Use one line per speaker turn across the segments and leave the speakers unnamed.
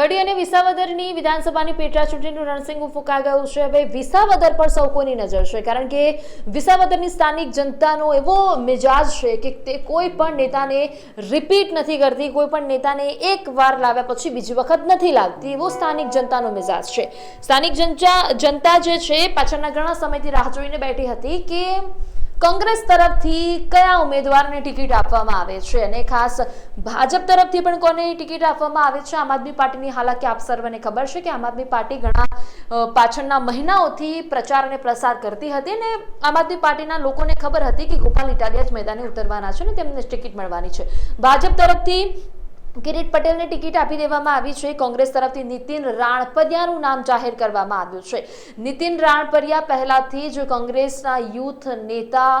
કડી અને વિસાવદરની વિધાનસભાની પેટા ચૂંટણીનું રણસિંગ ફૂંકા ગયું છે. હવે વિસાવદર પર સૌ કોઈની નજર છે, કારણ કે વિસાવદરની સ્થાનિક જનતાનો એવો મિજાજ છે કે તે કોઈ પણ નેતાને રિપીટ નથી કરતી, કોઈ પણ નેતાને એક વાર લાવ્યા પછી બીજી વખત નથી લાગતી. એવો સ્થાનિક જનતાનો મિજાજ છે. સ્થાનિક જનતા જનતા જે છે, પાછળના ઘણા સમયથી રાહ જોઈને બેઠી હતી કે કોંગ્રેસ તરફથી કયા ઉમેદવારને ટિકિટ આપવામાં આવે છે? અને ખાસ ભાજપ તરફથી પણ કોને ટિકિટ આપવામાં આવે છે? આમ આદમી પાર્ટીની હાલાકી આપ સર્વને ખબર છે કે આમ આદમી પાર્ટી ઘણા પાછળના મહિનાઓથી પ્રચાર અને પ્રસાર કરતી હતી અને આમ આદમી પાર્ટીના લોકોને ખબર હતી કે ગોપાલ ઇટાલિયા જ મેદાને ઉતરવાના છે અને તેમને ટિકિટ મળવાની છે. ભાજપ તરફથી કિરીટ પટેલને ટિકિટ આપી દેવામાં આવી છે. કોંગ્રેસ તરફથી નીતિન રાણપરિયાનું નામ જાહેર કરવામાં આવ્યું છે. નીતિન રાણપરિયા પહેલાથી જ કોંગ્રેસના યુથ નેતા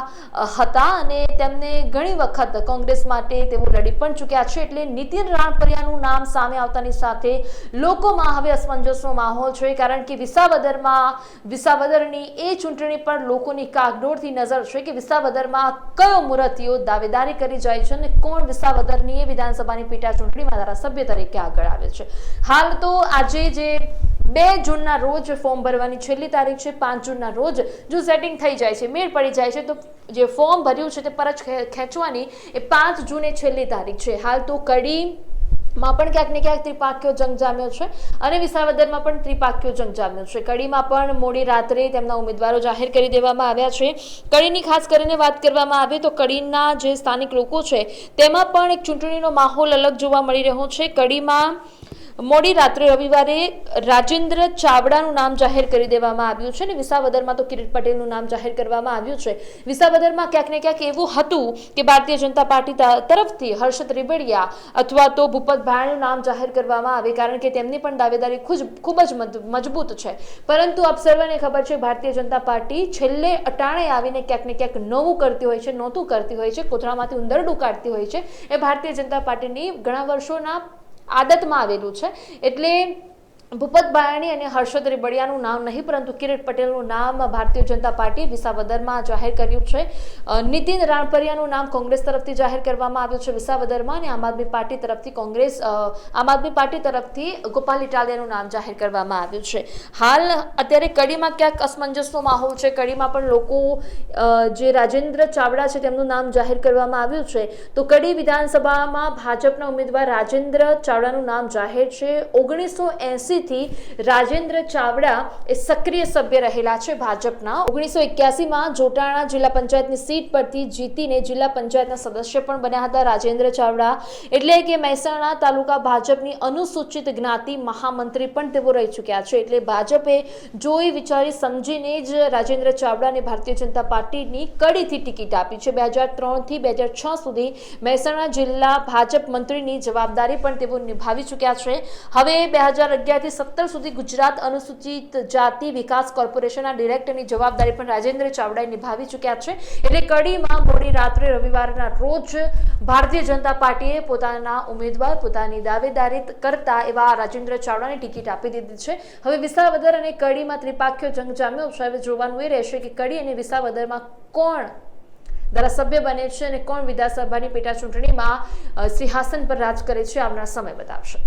હતા અને તેમને ઘણી વખત કોંગ્રેસ માટે તેઓ લડી પણ ચૂક્યા છે. એટલે નીતિન રાણપરિયાનું નામ સામે આવતાની સાથે લોકોમાં હવે અસમંજસનો માહોલ છે, કારણ કે વિસાવદરમાં, વિસાવદરની એ ચૂંટણી પર લોકોની કાગડોળથી નજર છે કે વિસાવદરમાં કયો મુરતીઓ દાવેદારી કરી જાય છે અને કોણ વિસાવદરની એ વિધાનસભાની પેટા ચૂંટણીમાં ધારાસભ્ય તરીકે આગળ આવે છે. હાલ તો આજે જે બે જૂનના રોજ ફોર્મ ભરવાની છેલ્લી તારીખ છે, પાંચ જૂનના રોજ જો સેટિંગ થઈ જાય છે, મેળ પડી જાય છે, તો જે ફોર્મ ભર્યું છે તે પરત ખેંચવાની એ પાંચ જૂને છેલ્લી તારીખ છે. હાલ તો કડી માં પણ ક્યાંક ને ક્યાંક ત્રિપાખ્યો જંગ જામ્યો છે અને વિસાવદરમાં પણ ત્રિપાખ્યો જંગ જામ્યો છે. કડીમાં પણ મોડી રાત્રે તેમના ઉમેદવારો જાહેર કરી દેવામાં આવ્યા છે. કડીની ખાસ કરીને વાત કરવામાં આવે તો કડીના જે સ્થાનિક લોકો છે, તેમાં પણ એક ચૂંટણીનો માહોલ અલગ જોવા મળી રહ્યો છે. કડીમાં મોડી રાત્રે રવિવારે રાજેન્દ્ર ચાવડાનું નામ જાહેર કરી દેવામાં આવ્યું છે અને વિસાવદરમાં તો કિરીટ પટેલનું નામ જાહેર કરવામાં આવ્યું છે. વિસાવદરમાં ક્યાંક ને ક્યાંક એવું હતું કે ભારતીય જનતા પાર્ટી તરફથી હર્ષદ ત્રિવેડિયા અથવા તો ભૂપત ભાયનું નામ જાહેર કરવામાં આવે કારણ કે તેમની પણ દાવેદારી ખૂબ ખૂબ જ મજ- મજબૂત છે. પરંતુ આપ ખબર છે ભારતીય જનતા પાર્ટી છેલ્લે અટાણે આવીને ક્યાંક ને ક્યાંક નવું કરતી હોય છે, નહોતું કરતી હોય છે, કોથળામાંથી ઉંદરડું કાઢતી હોય છે. એ ભારતીય જનતા પાર્ટીની ઘણા વર્ષોના આદતમાં આવેલું છે. એટલે ભૂપત બાયાણી અને હર્ષદ રેબડિયાનું નામ નહીં, પરંતુ કિરીટ પટેલનું નામ ભારતીય જનતા પાર્ટી વિસાવદરમાં જાહેર કર્યું છે. નીતિન રાણપરિયાનું નામ કોંગ્રેસ તરફથી જાહેર કરવામાં આવ્યું છે વિસાવદરમાં અને આમ આદમી પાર્ટી તરફથી કોંગ્રેસ આમ આદમી પાર્ટી તરફથી ગોપાલ ઇટાલિયાનું નામ જાહેર કરવામાં આવ્યું છે. હાલ અત્યારે કડીમાં ક્યાંક અસમંજસનો માહોલ છે. કડીમાં પણ લોકો જે રાજેન્દ્ર ચાવડા છે તેમનું નામ જાહેર કરવામાં આવ્યું છે. તો કડી વિધાનસભામાં ભાજપના ઉમેદવાર રાજેન્દ્ર ચાવડાનું નામ જાહેર છે. ઓગણીસો થી રાજેન્દ્ર ચાવડા એ સક્રિય સભ્ય રહેલા છે ભાજપના. ઓગણીસો એક્યાસીમાં જોટાણા જિલ્લા પંચાયતની સીટ પરથી જીતીને જિલ્લા પંચાયતના સદસ્ય પણ બન્યા હતા રાજેન્દ્ર ચાવડા. એટલે કે મહેસાણા તાલુકા ભાજપની અનુસૂચિત જ્ઞાતિ મહામંત્રી પણ તેઓ રહી ચૂક્યા છે. એટલે ભાજપે જોઈ વિચારી સમજીને જ રાજેન્દ્ર ચાવડાને ભારતીય જનતા પાર્ટીની કડીથી ટિકિટ આપી છે. બે હજાર ત્રણથી બે હજાર છ સુધી મહેસાણા જિલ્લા ભાજપ મંત્રીની જવાબદારી પણ તેઓ નિભાવી ચૂક્યા છે. હવે બે હજાર અગિયારથી સત્તર સુધી ગુજરાત અનુસૂચિત જાતિ વિકાસ કોર્પોરેશનના ડિરેક્ટરની જવાબદારી પણ રાજેન્દ્ર ચાવડાએ નિભાવી ચૂક્યા છે. એટલે કડીમાં મોડી રાત્રે રવિવારના રોજ ભારતીય જનતા પાર્ટીએ પોતાના ઉમેદવાર, પોતાની દાવેદારી કરતા એવા રાજેન્દ્ર ચાવડાને ટિકિટ આપી દીધી છે. હવે વિસાવદર અને કડીમાં ત્રિપાખ્યો જંગ જામ્યો. છે હવે જોવાનું એ રહેશે કે કડી અને વિસાવદરમાં કોણ ધારાસભ્ય બને છે અને કોણ વિધાનસભાની પેટા ચૂંટણીમાં સિંહાસન પર રાજ કરે છે આવનાર સમય બતાવશે.